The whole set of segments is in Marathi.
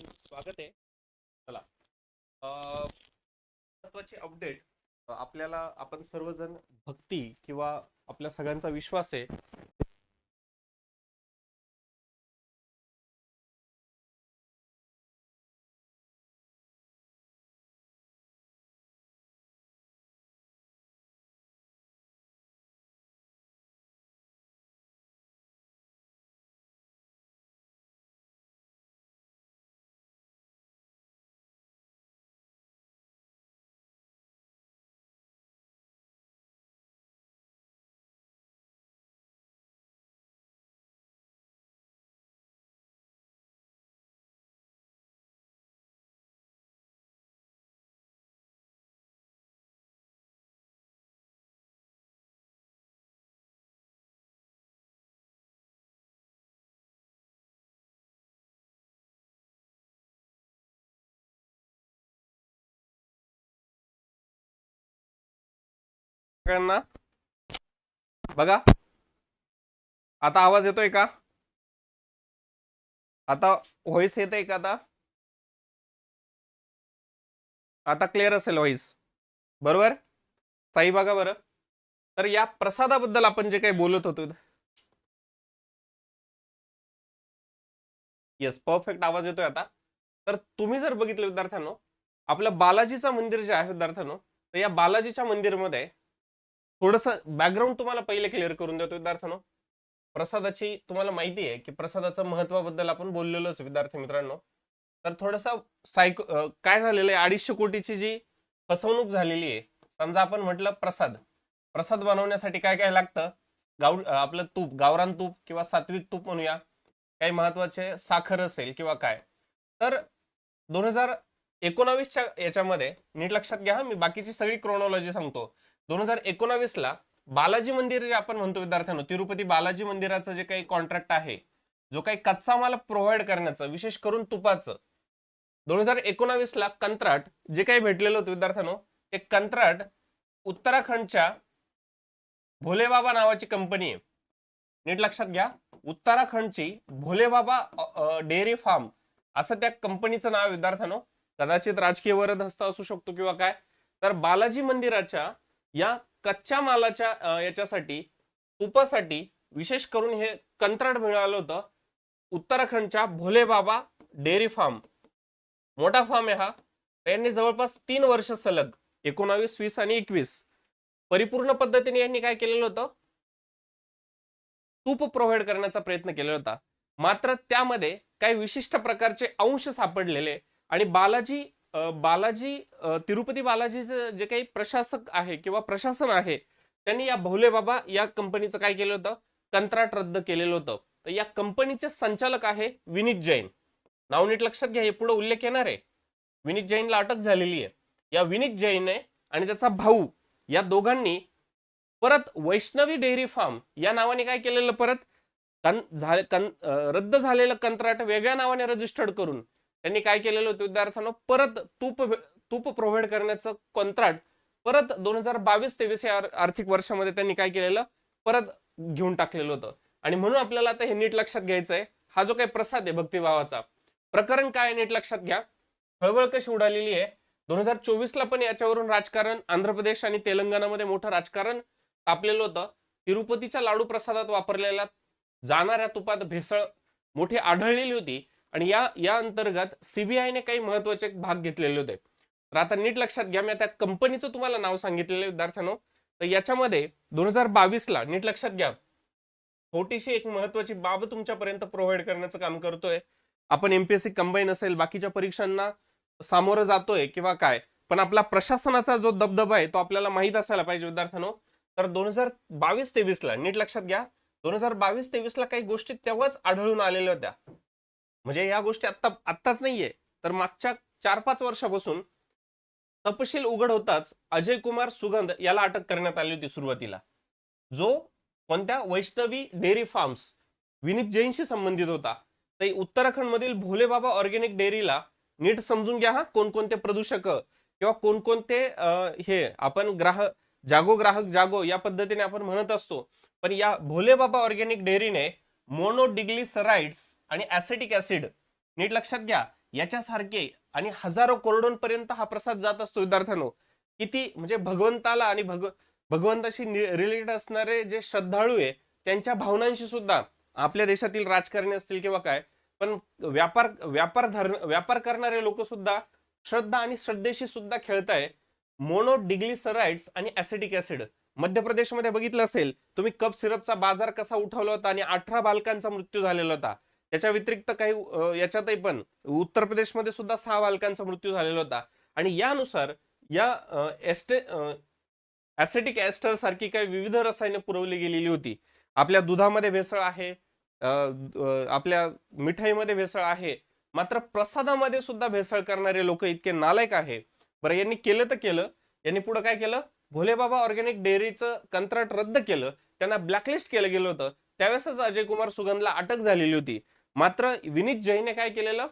स्वागत आहे. चला. महत्त्वाचे महत्वाची अपडेट आपल्याला आपण सर्वजण भक्ती किंवा आपल्या सगळ्यांचा विश्वास आहे सगळ्यांना. बघा. आता आवाज येतोय का? आता व्हॉइस येत आहे का आता? आता क्लिअर असेल व्हॉइस बरोबर? साई बघा बरं. तर या प्रसादाबद्दल आपण जे काही बोलत होतो. येस परफेक्ट आवाज येतोय आता. तर तुम्ही जर बघितलं विद्यार्थ्यांनो आपलं बालाजीचं मंदिर जे आहे विद्यार्थ्यांनो तर या बालाजीच्या मंदिरमध्ये थोडस बॅकग्राऊंड तुम्हाला पहिले क्लिअर करून देतो विद्यार्थ्यांनो. प्रसादाची तुम्हाला माहिती आहे की प्रसादाचं महत्वाबद्दल आपण बोललेलोच विद्यार्थी मित्रांनो. तर थोडस सायको काय झालेलं आहे अडीचशे कोटीची जी फसवणूक झालेली आहे समजा आपण म्हटलं प्रसाद. प्रसाद बनवण्यासाठी काय काय लागतं? गाव आपलं तूप गावरान तूप किंवा सात्विक तूप म्हणूया. काही महत्त्वाचे साखर असेल किंवा काय. तर दोन हजार एकोणावीसच्या याच्यामध्ये नीट लक्षात घ्या मी बाकीची सगळी क्रोनॉलॉजी सांगतो. दोन हजार एकोणावीस ला बालाजी मंदिर जे आपण म्हणतो विद्यार्थ्यांनो तिरुपती बालाजी मंदिराचं जे काही कॉन्ट्रॅक्ट आहे जो काही कच्चा माल प्रोव्हाइड करण्याचं विशेष करून तुपाचं दोन हजार एकोणावीस ला कंत्राट जे काही भेटलेलं होतं विद्यार्थ्यांनो ते कंत्राट उत्तराखंडच्या भोलेबाबा नावाची कंपनी आहे. नीट लक्षात घ्या उत्तराखंडची भोलेबाबा डेअरी फार्म असं त्या कंपनीचं नाव विद्यार्थ्यांनो. कदाचित राजकीय वरदहस्त असू शकतो किंवा काय. तर बालाजी मंदिराच्या या कच्च्या मालाच्या याच्यासाठी उपासाठी विशेष करून हे कंत्राट मिळालं होतं उत्तराखंडच्या भोले बाबा डेअरी फार्म. मोठा फार्म आहे हा. यांनी जवळपास तीन वर्ष सलग एकोणावीस वीस आणि एकवीस परिपूर्ण पद्धतीने यांनी काय केलेलं होतं? तूप प्रोव्हाइड करण्याचा प्रयत्न केलेला होता. मात्र त्यामध्ये काही विशिष्ट प्रकारचे अंश सापडलेले आणि बालाजी बालाजी तिरुपती बालाजीचं जे काही प्रशासक आहे किंवा प्रशासन आहे त्यांनी या भोले बाबा या कंपनीचं काय केलं होतं? कंत्राट रद्द केलेलं होतं. तर या कंपनीचे संचालक आहे विनीत जैन. नाव नीट लक्षात घ्या हे पुढे उल्लेख येणार आहे. विनीत जैनला अटक झालेली आहे. या विनीत जैनने आणि त्याचा भाऊ या दोघांनी परत वैष्णवी डेअरी फार्म या नावाने काय केलेलं परत? कन झाले कन रद्द झालेलं कंत्राट वेगळ्या नावाने रजिस्टर्ड करून त्यांनी काय केलेलं होतं विद्यार्थ्यांना? परत तूप तूप प्रोव्हाइड करण्याचं कंत्राट परत दोन हजार बावीस तेवीस या आर्थिक वर्षामध्ये त्यांनी काय केलेलं? परत घेऊन टाकलेलं होतं. आणि म्हणून आपल्याला आता हे नीट लक्षात घ्यायचं आहे हा जो काही प्रसाद आहे भक्तिभावाचा प्रकरण काय नीट लक्षात घ्या. हळबळ कशी उडालेली आहे? दोन हजार चोवीसला पण याच्यावरून राजकारण आंध्र प्रदेश आणि तेलंगणामध्ये मोठं राजकारण तापलेलं होतं. तिरुपतीच्या लाडू प्रसादात वापरलेल्या जाणाऱ्या तुपात भेसळ मोठी आढळलेली होती. आणि या या अंतर्गत सीबीआयने काही महत्त्वाचे भाग घेतलेले होते. तर आता नीट लक्षात घ्या मी त्या कंपनीचं तुम्हाला नाव सांगितलेलं आहे विद्यार्थ्यांनो. तर याच्यामध्ये दोन हजार बावीस ला नीट लक्षात घ्या. छोटीशी एक महत्वाची बाब तुमच्यापर्यंत प्रोव्हाइड करण्याचं काम करतोय. आपण एमपीएससी कंबाईन असेल बाकीच्या परीक्षांना सामोरं जातोय किंवा काय पण आपला प्रशासनाचा जो दबदबा आहे तो आपल्याला माहीत असायला पाहिजे विद्यार्थ्यांनो. तर दोन हजार बावीस तेवीस ला नीट लक्षात घ्या. दोन हजार बावीस तेवीस ला काही गोष्टी तेव्हाच आढळून आलेल्या होत्या. म्हणजे या गोष्टी आत्ता आत्ताच नाहीये. तर मागच्या चार पाच वर्षापासून तपशील उघड होताच अजय कुमार सुगंध याला अटक करण्यात आली होती सुरुवातीला. जो कोणत्या वैष्णवी डेअरी फार्म्स विनीत जैनशी संबंधित होता. तर उत्तराखंडमधील भोलेबाबा ऑर्गेनिक डेअरीला नीट समजून घ्या हा कोणकोणते प्रदूषक किंवा कोणकोणते हे आपण ग्राहक जागो ग्राहक जागो या पद्धतीने आपण म्हणत असतो. पण या भोलेबाबा ऑर्गेनिक डेअरीने मोनोडिग्लिसराइड्स आणि ऍसिटिक ऍसिड नीट लक्षात घ्या याच्यासारखे आणि हजारो करोडोंपर्यंत हा प्रसाद जात असतो विद्यार्थ्यांनो. किती म्हणजे भगवंताला आणि भग भगवंताशी रिलेटेड असणारे जे श्रद्धाळू आहे त्यांच्या भावनांशी सुद्धा आपल्या देशातील राजकारणी असतील किंवा काय पण व्यापार व्यापार धर व्यापार करणारे लोक सुद्धा श्रद्धा आणि श्रद्धेशी सुद्धा खेळताय. मोनो डिग्लिसराइड्स आणि ऍसिटिक ऍसिड मध्य प्रदेशमध्ये बघितलं असेल तुम्ही कप सिरपचा बाजार कसा उठवला होता आणि अठरा बालकांचा मृत्यू झालेला होता. त्याच्या व्यतिरिक्त काही याच्यातही पण उत्तर प्रदेशमध्ये सुद्धा सहा बालकांचा मृत्यू झालेला होता. आणि यानुसार या एस्टे ॲसेटिक एस्टर सारखी काही विविध रसायने पुरवली गेलेली होती. आपल्या दुधामध्ये भेसळ आहे आपल्या मिठाईमध्ये भेसळ आहे. मात्र प्रसादामध्ये सुद्धा भेसळ करणारे लोक इतके नालायक आहे. बरं यांनी केलं तर केलं. यांनी पुढे काय केलं? भोलेबाबा ऑर्गॅनिक डेअरीचं कंत्राट रद्द केलं. त्यांना ब्लॅकलिस्ट केलं गेलं होतं. त्यावेळेसच अजय कुमार सुगंधला अटक झालेली होती. मात्र विनीत जैने काय केलेलं?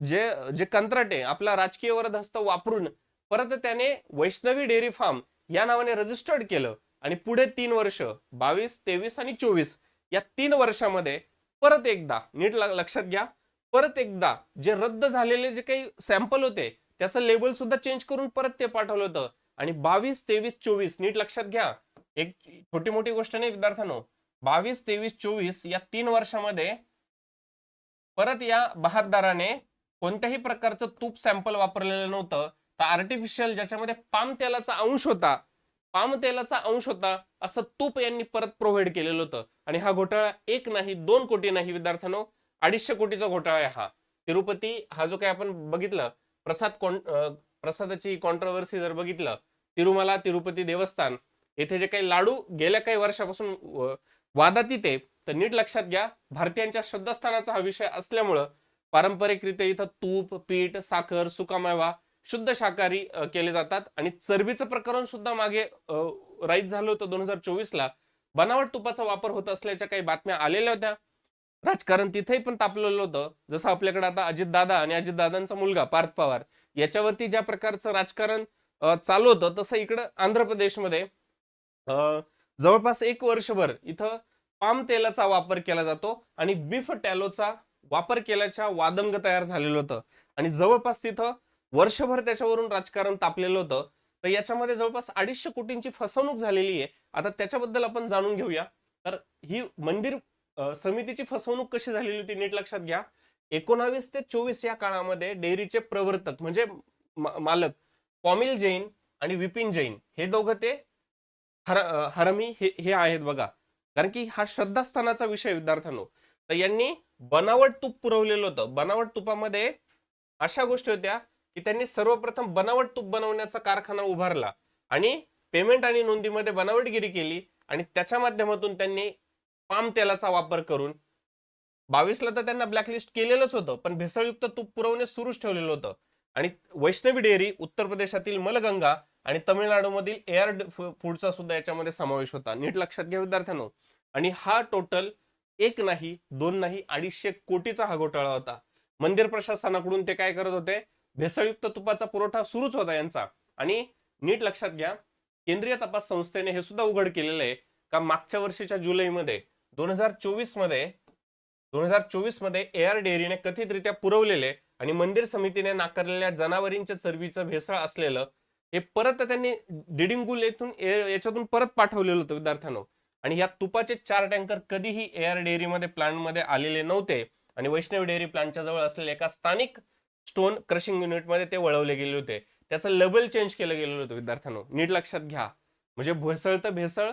जे जे कंत्राट आहे आपला राजकीय वरदहस्त वापरून परत त्याने वैष्णवी डेअरी फार्म या नावाने रजिस्टर्ड केलं. आणि पुढे तीन वर्ष बावीस तेवीस आणि चोवीस या तीन वर्षामध्ये परत एकदा नीट लक्षात घ्या परत एकदा जे रद्द झालेले जे काही सॅम्पल होते त्याचं लेबल सुद्धा चेंज करून परत ते पाठवलं होतं. आणि बावीस तेवीस चोवीस नीट लक्षात घ्या. एक छोटी मोठी गोष्ट नाही विद्यार्थ्यांनो? बावीस तेवीस चोवीस या तीन वर्षामध्ये परत या बहारदाराने कोणत्याही प्रकारचं तूप सॅम्पल वापरलेलं नव्हतं. तर आर्टिफिशियल ज्याच्यामध्ये पाम तेलाचा अंश होता पाम तेलाचा अंश होता असं तूप यांनी परत प्रोव्हाइड केलेलं होतं. आणि हा घोटाळा एक नाही दोन कोटी नाही विद्यार्थ्यांनो. अडीचशे कोटीचा घोटाळा आहे हा. तिरुपती हा जो काही आपण बघितलं प्रसाद कॉन प्रसादाची कॉन्ट्रोवर्सी जर बघितलं तिरुमला तिरुपती देवस्थान येथे जे काही लाडू गेल्या काही वर्षापासून वादात वादातीत आहे तर नीट लक्षात घ्या भारतीयांच्या श्रद्धास्थानाचा हा विषय असल्यामुळं पारंपरिकरित्या इथं तूप पीठ साखर सुकामेवा शुद्ध शाकाहारी केले जातात. आणि चरबीचं प्रकरण सुद्धा मागे राईज झालं होतं दोन हजार चोवीस ला बनावट तुपाचा वापर होत असल्याच्या काही बातम्या आलेल्या होत्या. राजकारण तिथेही पण तापलेलं होतं. जसं आपल्याकडे आता अजितदादा आणि अजितदादांचा मुलगा पार्थ पवार याच्यावरती ज्या प्रकारचं राजकारण चालू होतं तसं इकडं आंध्र प्रदेशमध्ये जवळपास एक वर्षभर इथं पाम तेलाचा वापर केला जातो आणि बीफ टॅलोचा वापर केल्याच्या वादंग तयार झालेलं होतं. आणि जवळपास तिथं वर्षभर त्याच्यावरून राजकारण तापलेलं होतं. तर याच्यामध्ये जवळपास अडीचशे कोटींची फसवणूक झालेली आहे. आता त्याच्याबद्दल आपण जाणून घेऊया. तर ही मंदिर समितीची फसवणूक कशी झालेली होती नीट लक्षात घ्या. एकोणावीस ते चोवीस या काळामध्ये डेअरीचे प्रवर्तक म्हणजे मालक कॉमिल जैन आणि विपिन जैन हे दोघं ते हर हरमी हे हे आहेत बघा. कारण की हा श्रद्धास्थानाचा विषय विद्यार्थ्यांनो. तर यांनी बनावट तूप पुरवलेलं होतं. बनावट तुपामध्ये अशा गोष्टी होत्या की त्यांनी सर्वप्रथम बनावट तूप बनवण्याचा कारखाना उभारला आणि पेमेंट आणि नोंदीमध्ये बनावटगिरी केली आणि त्याच्या माध्यमातून त्यांनी पाम तेलाचा वापर करून बावीसला तर त्यांना ब्लॅकलिस्ट केलेलंच होतं पण भेसळयुक्त तूप पुरवणे सुरूच ठेवलेलं होतं. आणि वैष्णवी डेअरी उत्तर प्रदेशातील मलगंगा आणि तामिळनाडूमधील एअर फूडचा सुद्धा याच्यामध्ये समावेश होता. नीट लक्षात घ्या विद्यार्थ्यांनो. आणि हा टोटल एक नाही दोन नाही अडीचशे कोटीचा हा घोटाळा होता. मंदिर प्रशासनाकडून ते काय करत होते? भेसळयुक्त तुपाचा पुरवठा सुरूच होता यांचा. आणि नीट लक्षात घ्या केंद्रीय तपास संस्थेने हे सुद्धा उघड केलेलं आहे का मागच्या वर्षीच्या जुलैमध्ये दोन हजार चोवीसमध्ये दोन हजार चोवीसमध्ये एअर डेअरीने कथितरित्या पुरवलेले आणि मंदिर समितीने नाकारलेल्या जनावरींच्या चरबीचं भेसळ असलेलं हे परत त्यांनी डिडिंगुल येथून याच्यातून परत पाठवलेलं होतं विद्यार्थ्यांनो. आणि या तुपाचे चार टँकर कधीही एअर डेअरीमध्ये प्लांटमध्ये आलेले नव्हते. आणि वैष्णव डेअरी प्लांटच्या जवळ असलेल्या एका स्थानिक स्टोन क्रशिंग युनिटमध्ये ते वळवले गेले होते. त्याचं लेबल चेंज केलं गेलेलं होतं विद्यार्थ्यांनो. नीट लक्षात घ्या. म्हणजे भेसळ तर भेसळ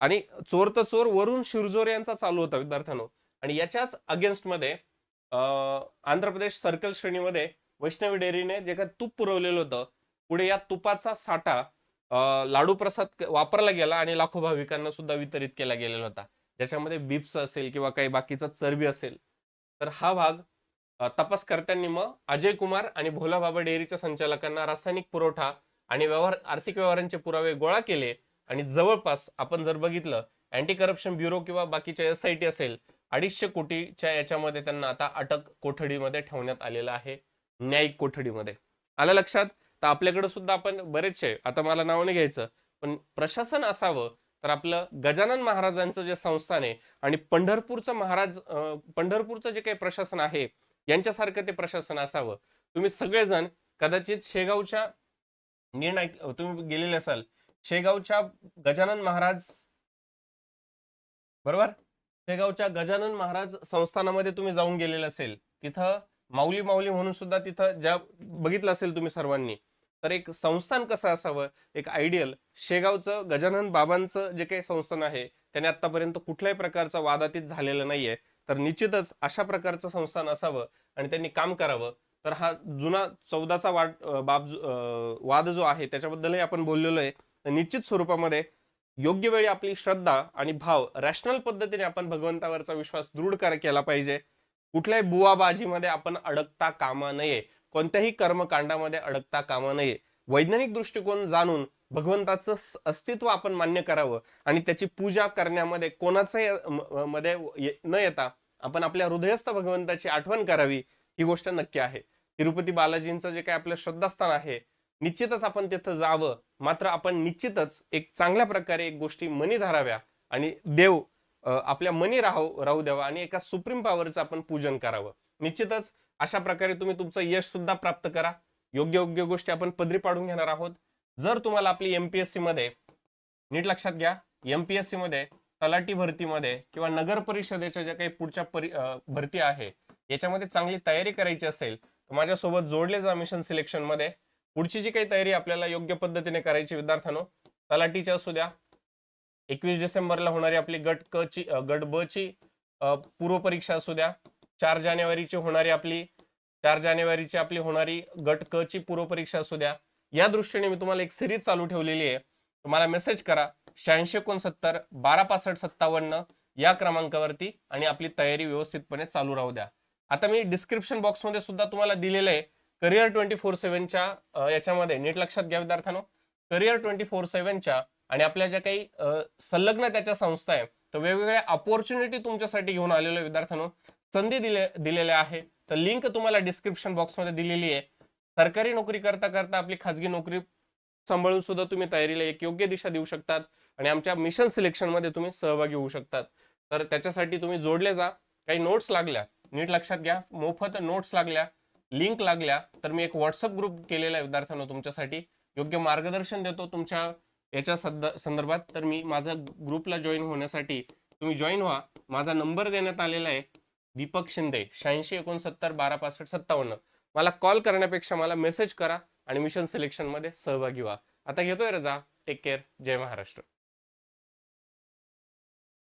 आणि चोर तर चोर वरून शिरजोर यांचा चालू होता विद्यार्थ्यांनो. आणि याच्याच अगेन्स्टमध्ये आंध्र प्रदेश सर्कल श्रेणीमध्ये वैष्णवी डेअरीने जे काही तूप पुरवलेलं होतं पुढे या तुपाचा साठा लाडू प्रसाद वापरला गेला आणि लाखो भाविकांना सुद्धा वितरित केला गेलेला होता. ज्याच्यामध्ये बिप्स असेल किंवा काही बाकीचा चरबी असेल. तर हा भाग तपासकर्त्यांनी मग अजय कुमार आणि भोलाबाबा डेअरीच्या संचालकांना रासायनिक पुरवठा आणि व्यवहार आर्थिक व्यवहारांचे पुरावे गोळा केले आणि जवळपास आपण जर बघितलं अँटी करप्शन ब्युरो किंवा बाकीच्या एस आय टी असेल अडीचशे कोटीच्या याच्यामध्ये त्यांना आता अटक कोठडीमध्ये ठेवण्यात आलेलं आहे. न्यायिक कोठडीमध्ये. आलं लक्षात? तर आपल्याकडे सुद्धा आपण बरेचसे आता मला नाव नाही घ्यायचं पण प्रशासन असावं तर आपलं गजानन महाराजांचं जे संस्थान आहे आणि पंढरपूरचं महाराज पंढरपूरचं जे काही प्रशासन आहे यांच्यासारखं ते प्रशासन असावं. तुम्ही सगळेजण कदाचित शेगावच्या निर्णय तुम्ही गेलेले असाल शेगावच्या गजानन महाराज बरोबर? शेगावच्या गजानन महाराज संस्थानामध्ये तुम्ही जाऊन गेलेले असेल तिथं माऊली माऊली म्हणून सुद्धा तिथं ज्या बघितलं असेल तुम्ही सर्वांनी तर एक संस्थान कसं असावं? एक आयडियल. शेगावचं गजानन बाबांचं जे काही संस्थान आहे त्याने आतापर्यंत कुठल्याही प्रकारचा वादातीत झालेला नाहीये. तर निश्चितच अशा प्रकारचं संस्थान असावं आणि त्यांनी काम करावं. तर हा जुना चौदाचा वाद बाब अं, वाद जो आहे त्याच्याबद्दलही आपण बोललेलो आहे. तर निश्चित स्वरूपामध्ये योग्य वेळी आपली श्रद्धा आणि भाव रॅशनल पद्धतीने आपण भगवंतावरचा विश्वास दृढ कर केला पाहिजे. कुठल्याही बुवाबाजीमध्ये आपण अडकता कामा नये. कोणत्याही कर्मकांडामध्ये अडकता कामा नये. वैज्ञानिक दृष्टिकोन जाणून भगवंताचं अस्तित्व आपण मान्य करावं आणि त्याची पूजा करण्यामध्ये कोणाचाही मध्ये न येता आपण आपल्या हृदयस्थ भगवंताची आठवण करावी ही गोष्ट नक्की आहे. तिरुपती बालाजींचं जे काही आपलं श्रद्धास्थान आहे निश्चितच आपण तिथं जावं. मात्र आपण निश्चितच एक चांगल्या प्रकारे एक गोष्टी मनी धराव्या आणि देव आपल्या मनी राहू राहू द्यावा आणि एका सुप्रीम पॉवरचं आपण पूजन करावं. निश्चितच अशा प्रकारे तुम्ही तुमचं यश सुद्धा प्राप्त करा. योग्य योग्य गोष्टी आपण पदरी पाडून घेणार आहोत. जर तुम्हाला आपली एमपीएससी मध्ये नीट लक्षात घ्या. एमपीएससी मध्ये तलाठी भरतीमध्ये किंवा नगर परिषदेच्या ज्या काही पुढच्या परि भरती आहे याच्यामध्ये चांगली तयारी करायची असेल तर माझ्यासोबत जोडले जा मिशन सिलेक्शनमध्ये. पुढची जी काही तयारी आपल्याला योग्य पद्धतीने करायची विद्यार्थ्यांनो तलाठीच्या असू द्या. एकवीस डिसेंबरला होणारी आपली गट क ची गट ब ची पूर्वपरीक्षा पूर्व परीक्षा असू द्या. चार जानेवारीची होणारी आपली चार जानेवारीची आपली होणारी गट क ची पूर्वपरीक्षा असू द्या. या दृष्टीने मी तुम्हाला एक सिरीज चालू ठेवलेली आहे. तुम्हाला मेसेज करा. शहाऐंशी एकोणसत्तर बारा पासष्ट सत्तावन्न या क्रमांकावरती आणि आपली तयारी व्यवस्थितपणे चालू राहू द्या. आता मी डिस्क्रिप्शन बॉक्समध्ये सुद्धा तुम्हाला दिलेलं आहे. करिअर ट्वेंटी फोर सेव्हनच्या याच्यामध्ये नीट लक्षात घ्या विद्यार्थ्यांनो. करिअर ट्वेंटी फोर सेव्हनच्या आणि आपल्या ज्या काही संलग्न त्याच्या संस्था आहे तर वेगवेगळ्या अपॉर्च्युनिटी तुमच्यासाठी घेऊन आलेल्या विद्यार्थ्यांनो. संधी दिले दिलेल्या आहे. तर लिंक तुम्हाला डिस्क्रिप्शन बॉक्समध्ये दिलेली आहे. सरकारी नोकरी करता करता आपली खाजगी नोकरी सांभाळून सुद्धा तुम्ही तयारीला एक योग्य दिशा देऊ शकतात आणि आमच्या मिशन सिलेक्शनमध्ये तुम्ही सहभागी होऊ शकतात. तर त्याच्यासाठी तुम्ही जोडले जा. काही नोट्स लागल्या नीट लक्षात घ्या. मोफत नोट्स लागल्या लिंक लागल्या. तर मी एक व्हॉट्सअप ग्रुप केलेला आहे विद्यार्थ्यांना तुमच्यासाठी. योग्य मार्गदर्शन देतो तुमच्या याच्या सद- संदर्भात. तर मी माझा ग्रुपला जॉईन होण्यासाठी तुम्ही जॉईन व्हा. माझा नंबर देण्यात आलेला आहे. दीपक शिंदे शहाऐंशी एकोणसत्तर बारा पासष्ट सत्तावन्न. मला कॉल करण्यापेक्षा मला मेसेज करा आणि मिशन सिलेक्शनमध्ये सहभागी व्हा. आता घेतोय रजा. Take care. जय महाराष्ट्र.